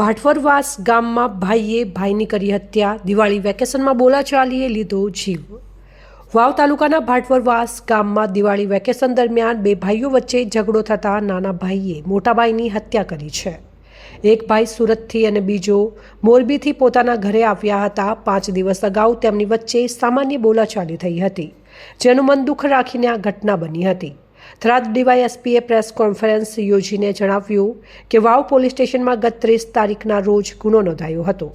ભાટવરવાસ ગામમાં ભાઈએ ભાઈની કરી હત્યા, દિવાળી વેકેશનમાં બોલાચાલીએ લીધો જીવ. વાવ તાલુકાના ભાટવરવાસ ગામમાં દિવાળી વેકેશન દરમિયાન બે ભાઈઓ વચ્ચે ઝઘડો થતાં નાના ભાઈએ મોટા ભાઈની હત્યા કરી છે. એક ભાઈ સુરતથી અને બીજો મોરબીથી પોતાના ઘરે આવ્યા હતા. પાંચ દિવસ અગાઉ તેમની વચ્ચે સામાન્ય બોલાચાલી થઈ હતી, જેનું મન દુઃખ રાખીને આ ઘટના બની હતી. થરાદ ડીવાયએસપીએ પ્રેસ કોન્ફરન્સ યોજીને જણાવ્યું કે વાવ પોલીસ સ્ટેશનમાં ગત ત્રીસ તારીખના રોજ ગુનો નોંધાયો હતો.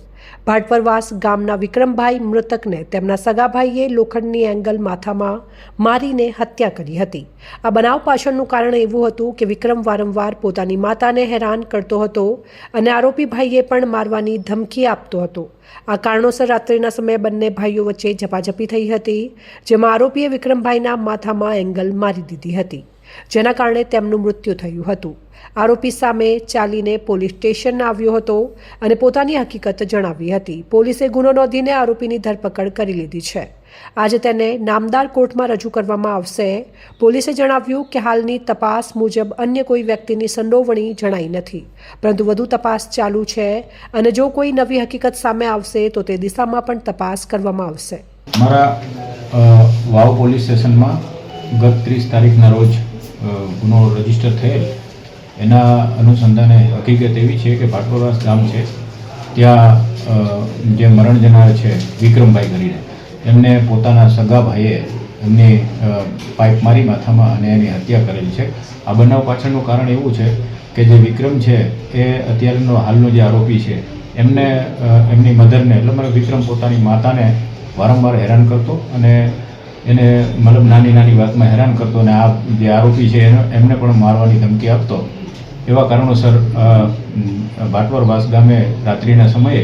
ભાટપરવાસ ગામના વિક્રમભાઈ મૃતકને તેમના સગાભાઈએ લોખંડની એંગલ માથામાં મારીને હત્યા કરી હતી. આ બનાવ પાછળનું કારણ એવું હતું કે વિક્રમ વારંવાર પોતાની માતાને હેરાન કરતો હતો અને આરોપી ભાઈએ પણ મારવાની ધમકી આપતો હતો. આ કારણોસર રાત્રિના સમયે બંને ભાઈઓ વચ્ચે ઝપાઝપી થઈ હતી, જેમાં આરોપીએ વિક્રમભાઈના માથામાં એંગલ મારી દીધી હતી. જેના કારણે તેમનું મૃત્યુ થયું હતું. આરોપી સામે ચાલીને પોલીસ સ્ટેશન આવ્યો હતો અને પોતાની હકીકત જણાવી હતી. પોલીસે ગુનો નોંધીને આરોપીની ધરપકડ કરી લીધી છે. આજે તેને નામદાર કોર્ટમાં રજૂ કરવામાં આવશે. પોલીસે જણાવ્યું કે હાલની તપાસ મુજબ અન્ય કોઈ વ્યક્તિની સંડોવણી જણાઈ નથી. પરંતુ વધુ તપાસ ચાલુ છે અને જો કોઈ નવી હકીકત સામે આવશે તો તે દિશામાં પણ તપાસ કરવામાં આવશે. મારા વાવ પોલીસ સ્ટેશનમાં ગત ત્રીસ તારીખના રોજ ગુનો રજિસ્ટર થયેલ. એના અનુસંધાને હકીકત એવી છે કે ભાટોરાસ ગામ છે, ત્યાં જે મરણ જનાર છે, વિક્રમભાઈ કરીને. એમને પોતાના સગા ભાઈએ એમની પાઇપ મારી માથામાં અને એની હત્યા કરેલી છે. આ બનાવ પાછળનું કારણ એવું છે કે જે વિક્રમ છે, એ અત્યારનો હાલનો જે આરોપી છે, એમને એમની મધરને એટલે મારો વિક્રમ પોતાની માતાને વારંવાર હેરાન કરતો અને એને મતલબ નાની નાની વાતમાં હેરાન કરતો અને આ જે આરોપી છે એમને પણ મારવાની ધમકી આપતો. એવા કારણોસર ભાટવરવાસ ગામે રાત્રિના સમયે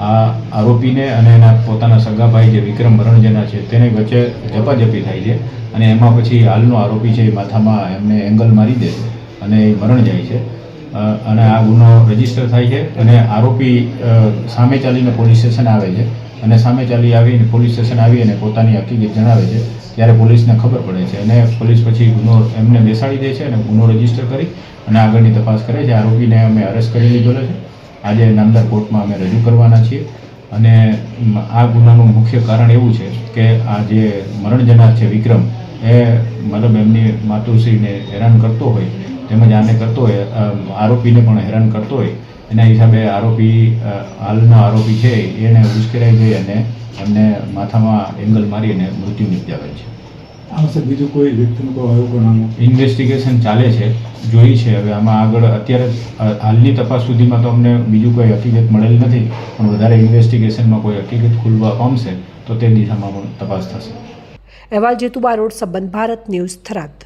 આ આરોપીને અને એના પોતાના સગાભાઈ જે વિક્રમ રણજના છે તેને વચ્ચે ઝપાઝપી થાય છે અને એમાં પછી હાલનો આરોપી છે એ માથામાં એમને એંગલ મારી દે અને એ મરણ જાય છે. અને આ ગુનો રજિસ્ટર થાય છે અને આરોપી સામે ચાલીને પોલીસ સ્ટેશન આવે છે. અને સામે ચાલી આવીને પોલીસ સ્ટેશન આવી અને પોતાની હકીકત જણાવે છે, ત્યારે પોલીસને ખબર પડે છે અને પોલીસ પછી ગુનો એમને બેસાડી દે છે અને ગુનો રજિસ્ટર કરી અને આગળની તપાસ કરે છે. આરોપીને અમે અરેસ્ટ કરી લીધેલો છે. આજે નામદાર કોર્ટમાં અમે રજૂ કરવાના છીએ અને આ ગુનાનું મુખ્ય કારણ એવું છે કે આ જે મરણ જનાર છે વિક્રમ, એ મતલબ એમની માતુશ્રીને હેરાન કરતો હોય, તેમજ આને કરતો હોય આરોપીને પણ હેરાન કરતો હોય એના હિસાબે આરોપી હાલના આરોપી છે એને ઉશ્કેરાઈ ગઈ અને એમને માથામાં એંગલ મારી અને મૃત્યુ નિપજાવેલ છે. આમ વખતે બીજું કોઈ વ્યક્તિનું કોઈ આવ્યું પણ ઇન્વેસ્ટિગેશન ચાલે છે જોઈ છે. હવે આમાં આગળ અત્યારે હાલની તપાસ સુધીમાં તો અમને બીજું કોઈ હકીકત મળેલ નથી પણ વધારે ઇન્વેસ્ટિગેશનમાં કોઈ હકીકત ખુલવા પામશે તો તે દિશામાં પણ તપાસ થશે. અહેવાલ જેતુ બારોડ સંબંધ ભારત ન્યૂઝ થરાદ.